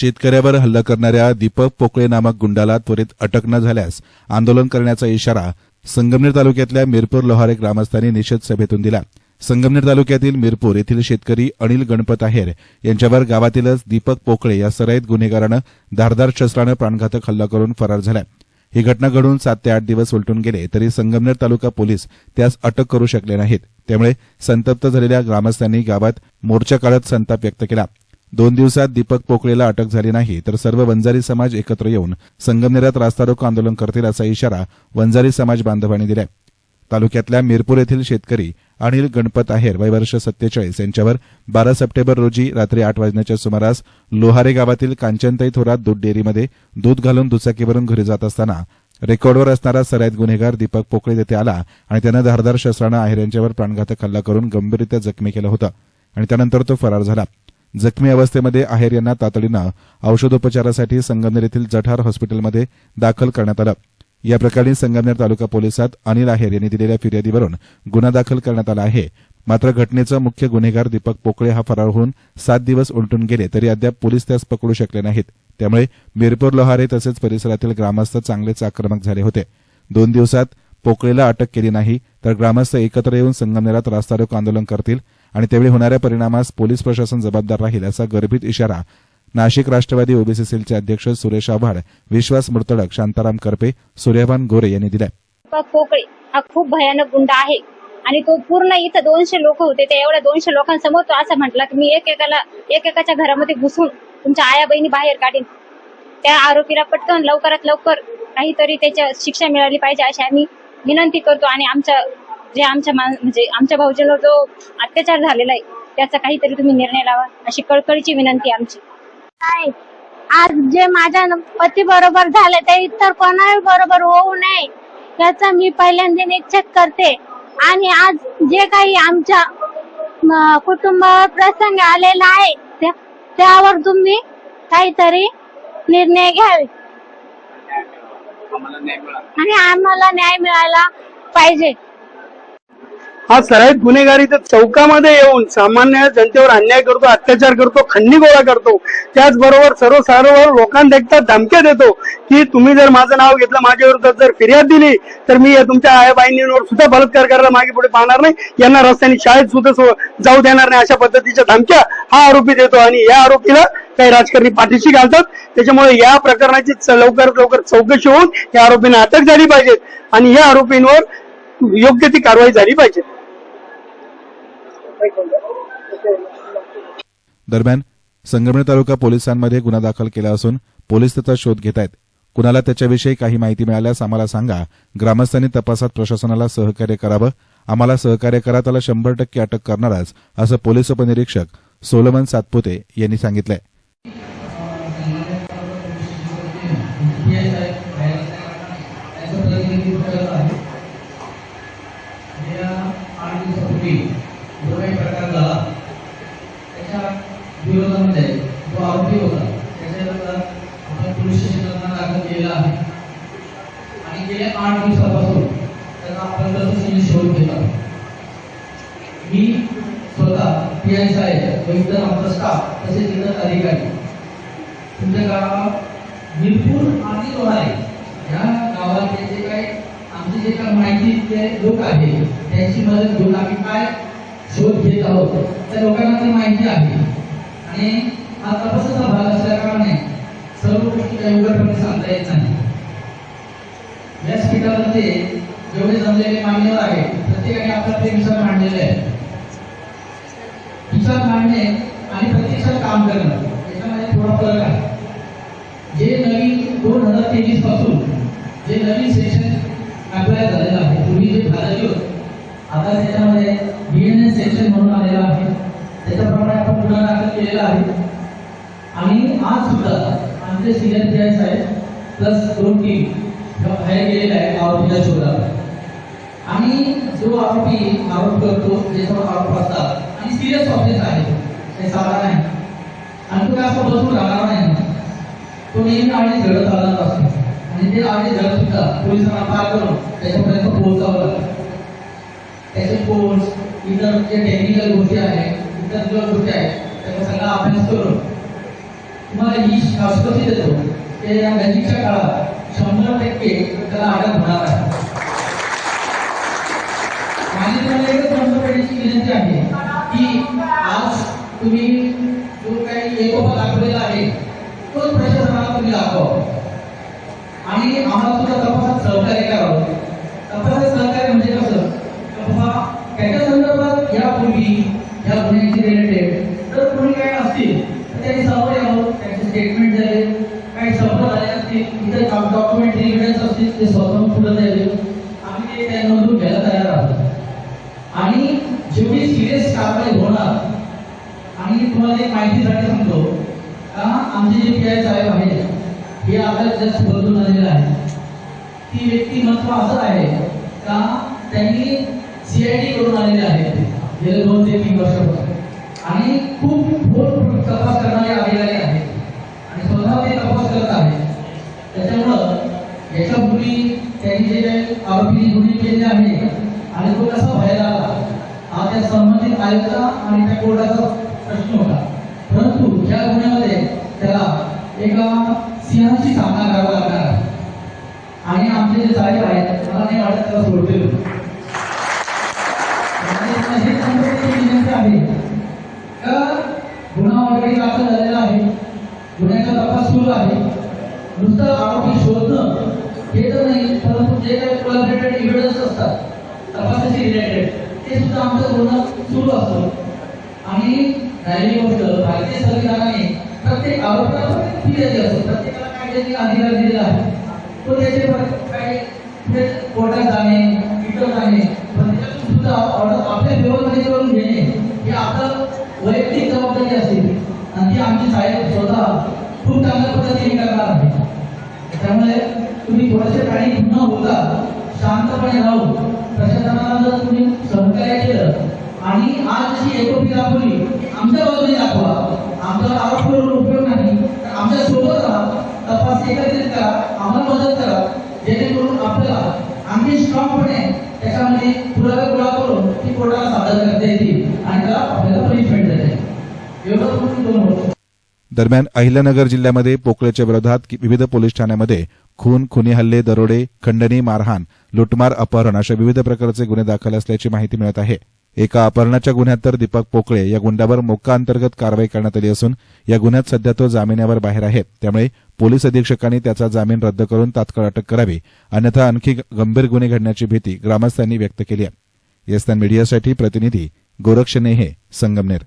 शेतकऱ्यावर हल्ला करणाऱ्या दीपक पोकळे नामक गुंडाला त्वरित अटक न झाल्यास आंदोलन करण्याचा इशारा संगमनेर तालुक्यातल्या मिरपूर लोहारे ग्रामस्थांनी निषेध सभेतून दिला. संगमनेर तालुक्यातील मिरपूर येथील शेतकरी अनिल गणपत आहेर यांच्यावर गावातीलच दीपक पोकळे या सराईत गुन्हेगारानं धारदार शस्त्रानं प्राणघातक हल्ला करून फरार झाला ही घटना घडून सात ते आठ दिवस उलटून गेले तरी संगमनेर तालुका पोलीस त्यास अटक करू शकले नाहीत. त्यामुळे संतप्त झालेल्या ग्रामस्थांनी गावात मोर्चा काढत संताप व्यक्त केला. दोन दिवसात दीपक पोकळेला अटक झाली नाही तर सर्व वंजारी समाज एकत्र येऊन संगमनेरात रास्ता रोको आंदोलन करतील असा इशारा वंजारी समाज बांधवांनी दिलाय. तालुक्यातल्या मिरपूर येथील शेतकरी अनिल गणपत आहेर वय वर्ष सत्तेचाळीस यांच्यावर बारा सप्टेंबर रोजी रात्री आठ वाजण्याच्या सुमारास लोहारे गावातील कांचनताई थोरात दूध डेअरीमध्ये दूध घालून दुचाकीवरून घरी जात असताना रेकॉर्डवर असणारा सराईत गुन्हेगार दीपक पोकळे तेथे आला आणि त्यानं धारदार शस्त्रानं आहेर यांच्यावर प्राणघातक हल्ला करून गंभीररित्या जखमी केलं होतं आणि त्यानंतर तो फरार झाला. जखमी अवस्थेमध्ये आहेर यांना तातडीनं औषधोपचारासाठी संगमनेर येथील जठार हॉस्पिटलमध्ये दाखल करण्यात आलं. या प्रकरणी संगमनेर तालुका पोलिसात अनिल आहेर यांनी दिलेल्या फिर्यादीवरून गुन्हा दाखल करण्यात आला आहे. मात्र घटनेचा मुख्य गुन्हेगार दीपक पोकळे हा फरार होऊन सात दिवस उलटून गेले तरी अद्याप पोलीस त्यास पकडू शकले नाहीत. त्यामुळे मिरपूर लोहारे तसेच परिसरातील ग्रामस्थ चांगलेच आक्रमक झाले होते. दोन दिवसात पोकळेला अटक केली नाही तर ग्रामस्थ एकत्र येऊन संगमनेरात रास्ता रोको आंदोलन करतील आणि त्यावेळी होणाऱ्या परिणामास पोलीस प्रशासन जबाबदार राहील असा गर्भित इशारा नाशिक राष्ट्रवादी ओबीसी सेलचे अध्यक्ष सुरेश आव्हाड विश्वास मृतडक शांताराम करपे सूर्यभान गोरे यांनी दिलाय. पोकळे हा खूप भयानक गुंड आहे आणि तो पूर्ण इथं दोनशे लोक होते त्या एवढ्या दोनशे लोकांसमोर तो असं म्हटला की मी एकेकाला एकेकाच्या घरामध्ये घुसून तुमच्या आया बहिणी बाहेर काढीन. त्या आरोपीला पटकन लवकरात लवकर काहीतरी त्याच्या शिक्षा मिळाली पाहिजे अशी आम्ही विनंती करतो आणि आमच्या जे आमच्या मान- म्हणजे आमच्या भाऊजींवर जो अत्याचार झालेला आहे त्याचा काहीतरी तुम्ही निर्णय लावा अशी कळकळीची विनंती आमची. नाही आज जे माझ्या पती बरोबर झाले ते इतर कोणाही बरोबर होऊ नये याचा मी पहिल्यांदा निश्चित करते. आणि आज जे काही आमच्या कुटुंबावर प्रसंग आलेला आहे त्या- त्यावर तुम्ही काहीतरी निर्णय घ्यावे. आणि आम्हाला न्याय मिळाला पाहिजे. हा सराईत गुन्हेगारी तर चौकामध्ये येऊन सामान्य जनतेवर अन्याय करतो अत्याचार करतो खंडी गोळा करतो. त्याचबरोबर सर्व सर्व लोकांना देखता धमक्या देतो की तुम्ही जर माझं नाव घेतलं माझ्या विरोधात जर फिर्याद दिली तर मी तुमच्या आई बहिणींवर सुद्धा बलात्कार करायला मागे पुढे पाहणार नाही. यांना रस्त्याने शाळेत सुद्धा जाऊ देणार नाही अशा पद्धतीच्या धमक्या हा आरोपी देतो. आणि या आरोपीला काही राजकारणी पाठीशी घालतात. त्याच्यामुळे या प्रकरणाची लवकरात लवकर चौकशी होऊन या आरोपींना अटक झाली पाहिजे. आणि या आरोपींवर योग्य ती कारवाई झाली पाहिजे. दरम्यान संगमनेर तालुका पोलिसांमध्ये गुन्हा दाखल केला असून पोलीस त्याचा शोध घेत आहेत. कुणाला त्याच्याविषयी काही माहिती मिळाल्यास आम्हाला सांगा. ग्रामस्थांनी तपासात प्रशासनाला सहकार्य करावं. आम्हाला सहकार्य करा त्याला शंभर टक्के अटक करणारच असं पोलीस उपनिरीक्षक सोलमन सातपुते यांनी सांगितलंय. आठ दिवसापूर्वी जो काही प्रकार झाला त्याच्या विरोधामध्ये तो आरोपी होता त्याच्यानंतर आपण पोलीस स्टेशनला दाखल केलेला आहे. आणि गेल्या आठ दिवसापासून त्यांना आपण तसं शोध घेत मी स्वतः पी आय साहेब व इतर आमचा स्टाफ तसेच इतर अधिकारी तुमच्या गावात मिरपूर आणि लोणारे या गावातले जे काही आमचे जे काही माहितीचे लोक आहेत त्यांची मदत घेऊन आम्ही काय शोध घेत आहोत त्या लोकांना ती माहिती आहे. आणि हा तपासाचा भाग असल्या कारणाने सर्व गोष्टी काही उघडपणे सांगता येत नाही. व्यासपीठामध्ये जेवढे जमलेले मान्यवर आहेत प्रत्येकाने आपला ते विचार मांडलेले आहेत विचार मांडणे आणि प्रत्यक्षात काम करणं याच्यामध्ये थोडा फरक आहे. जे नवीन दोन हजार तेवीसपासून जे नवीन सेक्शन अप्लाय झालेलं आहे पूर्वी जे झालेली होत आता त्याच्यामध्ये डीएनए सेक्शन म्हणून आलेलं आहे. त्याच्याप्रमाणे आपण गुन्हा दाखल केलेला आहे. आणि आज सुद्धा आमचे सिनियर पी आय साहेब प्लस दोन टीम बाहेर गेलेल्या आहेत आरोपीला शोधात आणि जो आरोपी आरोप करतो, जे आरोप असतात आणि सिरियस ऑफेन्स आहे, हे साधा नाही. आणि तो काय असं बसून राहणार नाही. तो नेहमी आधी झडत आला असतो. आणि ते आधी झडत सुद्धा पोलिसांना पार करून त्याच्यापर्यंत पोहोचावं लागतं. त्याचे कोर्स इतर जे टेक्निकल गोष्टी आहेत इतर ज्या गोष्टी आहेत त्याचा सगळा अभ्यास करून तुम्हाला ही देतो की या नजीकच्या काळात शंभर टक्के त्याला अटक होणार आहे. माझी तुम्हाला एकच मंत्रपेढीची विनंती आहे की आज तुम्ही जो काही एकोपा दाखवलेला आहे तोच प्रशासनाला तुम्ही दाखवा. आणि आम्हाला सुद्धा तपासात सहकार्य करावं. तपासात सहकार्य म्हणजे कसं? तर बाबा असतील. त्यांनी समोर यावं त्यांचे स्टेटमेंट काही सफल झाले असतील. इतर डॉक्युमेंटरी एव्हिडन्स असतील ते स्वतः पुढे द्यावे. आम्ही ते त्यांमधून घ्यायला तयार आहोत. आणि जेवढी सिरियस कारवाई होणार आणि तुम्हाला एक माहितीसाठी सांगतो का? आमचे जे पी आय साहेब आहेत हे आपल्याला जस्ट बदलून आलेलं आहे ती व्यक्तिमत्व असं आहे का? त्यांनी सीआयडी करून आलेले आहेत. गेले दोन ते तीन वर्षापासून. आणि खूप खोल तपास करणारे अधिकारी आहेत आणि स्वतः ते तपास करत आहेत त्याच्यामुळं याच्यापूर्वी त्यांनी जे काही आरोपीने गुन्हे केलेले आहे. आणि तो कसा बाहेर आला? हा त्या संबंधित आयुक्त आणि त्या कोर्टाचा प्रश्न होता. परंतु या गुन्ह्यामध्ये त्याला एका सिंहाशी सामना करावा लागणार आहे. आणि आमचे जे साहेब आहेत मला नाही वाटत त्याला सोडतील. हे विनंती आहे का? गुन्हा ऑलरेडी दाखल झालेला आहे. गुन्ह्याचा तपास सुरू आहे. नुसतं आरोपी शोधणं हे तर नाही परंतु जे काही कोलॅबरेटेड इव्हिडन्स असतात तपासाशी रिलेटेड ते सुद्धा आमचं बोलणं सुरू असतं. आणि राहिली गोष्ट भारतीय संविधानाने प्रत्येक आरोपीला प्रत्येक फी प्रत्येकाला कायद्याचे अधिकार दिलेला आहे. तो त्याचे काही पुढे कोर्टात जाणे इतर जाणे सुद्धा ऑर्डर आपल्या फेवरमध्ये करून घेणे ही आपलं वैयक्तिक जबाबदारी असेल. आणि ती आमची साहेब स्वतः खूप चांगल्या पद्धतीने करणार आहे. त्यामुळे तुम्ही थोडेसे काही न होता शांतपणे राहून प्रशासनाला जर तुम्ही सहकार्य केलं आणि आज जशी एकोपी दाखवली आमच्या बाजूने दाखवा. आमचा आरोप करून उपयोग नाही तर आमच्यासोबत राहा. तपास एकत्रित करा आम्हाला मदत करा. जेणेकरून आपल्याला आणखी स्ट्रॉंगपणे त्याच्यामध्ये पुरावे गोळा करून ती कोर्टाला सादर करता येतील आणि त्याला आपल्याला पनिशमेंट देता येईल. एवढं दोन होतो दरम्यान अहिल्यानगर जिल्ह्यामध्ये पोकळेच्या विरोधात विविध पोलीस ठाण्यामध्ये खून खुनी हल्ले दरोडे खंडणी मारहाण लुटमार अपहरण अशा विविध प्रकारचे गुन्हे दाखल असल्याची माहिती मिळत आहे. एका अपहरणाच्या गुन्ह्यात तर दीपक पोकळे या गुंडावर मोक्का अंतर्गत कारवाई करण्यात आली असून या गुन्ह्यात सध्या तो जामिनावर बाहेर आहे. त्यामुळे पोलीस अधीक्षकांनी त्याचा जामीन रद्द करून तात्काळ अटक करावी अन्यथा आणखी गंभीर गुन्हे घडण्याची भीती ग्रामस्थांनी व्यक्त केली आहे. येस्तान मीडियासाठी प्रतिनिधी गोरक्ष नेहे संगमनेर.